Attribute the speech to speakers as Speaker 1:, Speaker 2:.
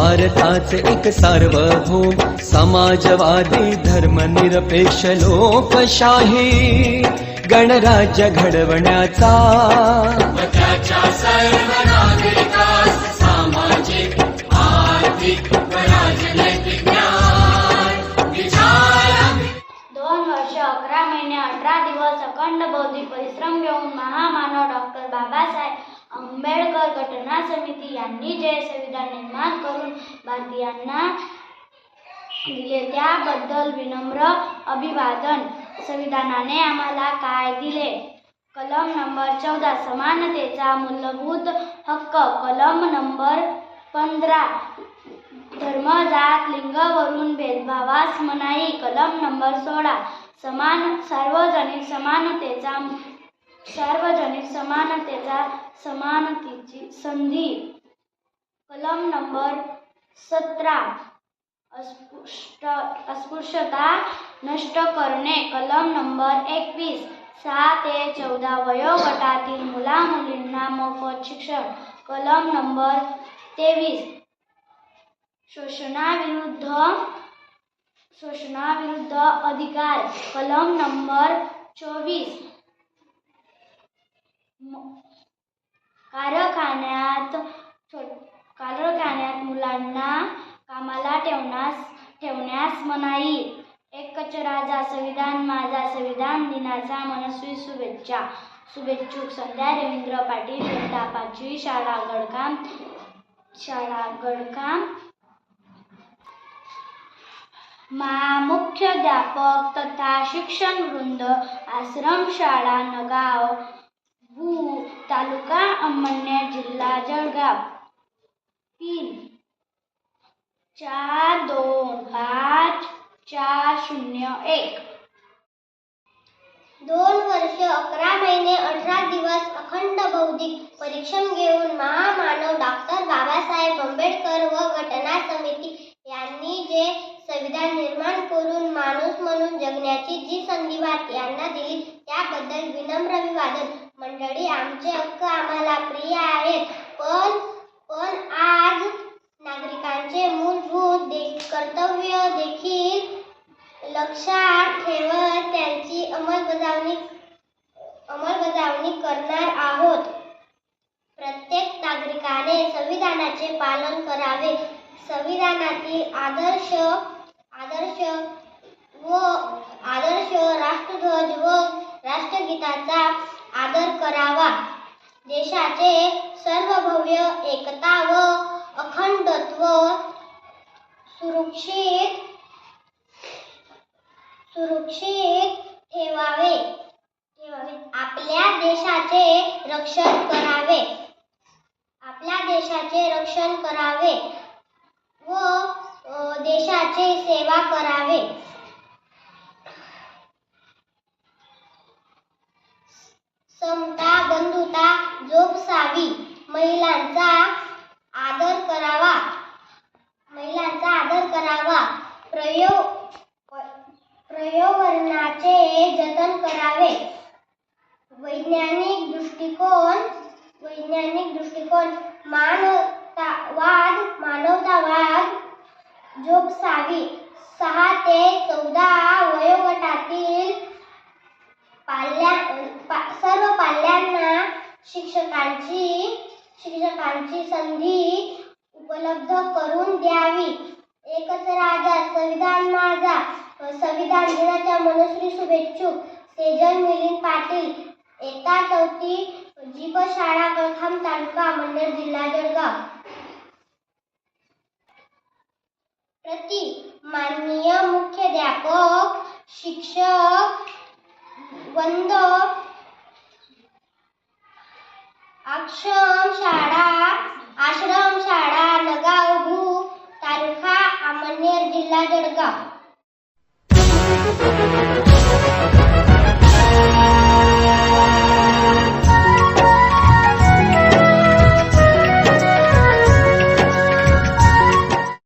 Speaker 1: भारताचे एक सार्वभौम समाजवादी धर्मनिरपेक्ष लोकशाही. गणराज्य घडवण्याचा
Speaker 2: दोन वर्ष अकरा महिने अठरा दिवस अखंड बौद्धिक परिश्रम घेऊन महामानव डॉक्टर बाबासाहेब आंबेडकर घटना समिती यांनी जे संविधान निर्माण करून भारतीयांना दिले त्याबद्दल विनम्र अभिवादन. संविधानाने आम्हाला काय दिले? कलम नंबर चौदा समानतेचा मूलभूत हक्क. कलम नंबर पंधरा धर्म जात लिंगावरून भेदभावास मनाई. कलम नंबर सोळा समान सार्वजनिक समानतेचा सार्वजनिक समानतेचा समानतेची संधी. कलम नंबर सतरा. अस्पृष्ट अस्पृश्यता नष्ट करणे. कलम नंबर एकवीस. सहा ते चौदा वयोगटातील मुला मुलींना मोफत शिक्षण. कलम नंबर तेवीस. शोषणाविरुद्ध शोषणाविरुद्ध अधिकार. कलम नंबर चोवीस. कारखान्यात कारखान्यात मुलांना कामाला ठेवण्यास ठेवण्यास मनाई. एक राजा संविधान माझा संविधान दिनाचा मनस्वी शुभेच्छा. शुभेच्छुक संध्या रवींद्र पाटील इयत्ता पाचवी शाळा गडकाम शाळा गडकाम. मा मुख्याध्यापक तथा शिक्षण वृंद आश्रमशाळा नगाव. तालुका अंमळनेर जिल्हा जळगाव. पिन चार दोन पाच चार शून्य एक.
Speaker 3: दोन वर्ष अकरा महिने अठरा दिवस अखंड बौद्धिक परीक्षण घेऊन महामानव डॉक्टर बाबासाहेब आंबेडकर व घटना समिती यांनी जे संविधान निर्माण करून माणूस म्हणून जगण्याची जी संधी भारतीयांना दिली त्याबद्दल विनम्र अभिवादन. मंडळी आमचे हक्क आम्हाला प्रिय आहेत. पण पण आज नागरिकांचे मूलभूत दे कर्तव्य देखील लक्षात ठेवत त्यांची अंमलबजावणी अंमलबजावणी करणार आहोत. प्रत्येक नागरिकाने संविधानाचे पालन करावे. संविधानातील आदर्श व आदर्श राष्ट्रध्वज व राष्ट्रगीताचा आदर करावा देशाचे सर्वभव्य एकता व अखंडत्व सुरक्षित सुरक्षित ठेवावे. ठेवावे. आपल्या देशाचे रक्षण करावे. आपल्या देशाचे रक्षण करावे व देशाचे देशाची सेवा करावे. समता बंधुता जोपसावी महिलांचा आदर करावा. महिलांचा आदर करावा. प्रयोग पर्यावरणाचे जतन करावे. वैज्ञानिक दृष्टिकोन वैज्ञानिक दृष्टिकोन मानवतावाद मानवतावाद जोपसावी सहा ते चौदा वयोगटातील पाल्या पा, सर्व पाल्यांना शिक्षकांची शिक्षकांची संधी उपलब्ध करून द्यावी. एकच राजा संविधान माझा. संविधान दिनाच्या मनस्वी शुभेच्छुक सेजल मिलिंद पाटील. एका चौथी जीप शाळा कळखाम तालुका मंडळ जिल्हा जळगाव. प्रति माननीय मुख्याध्यापक शिक्षक वंद आश्रम शाळा आश्रम शाळा नगाव भू तालुका अमळनेर जिल्हा जळगाव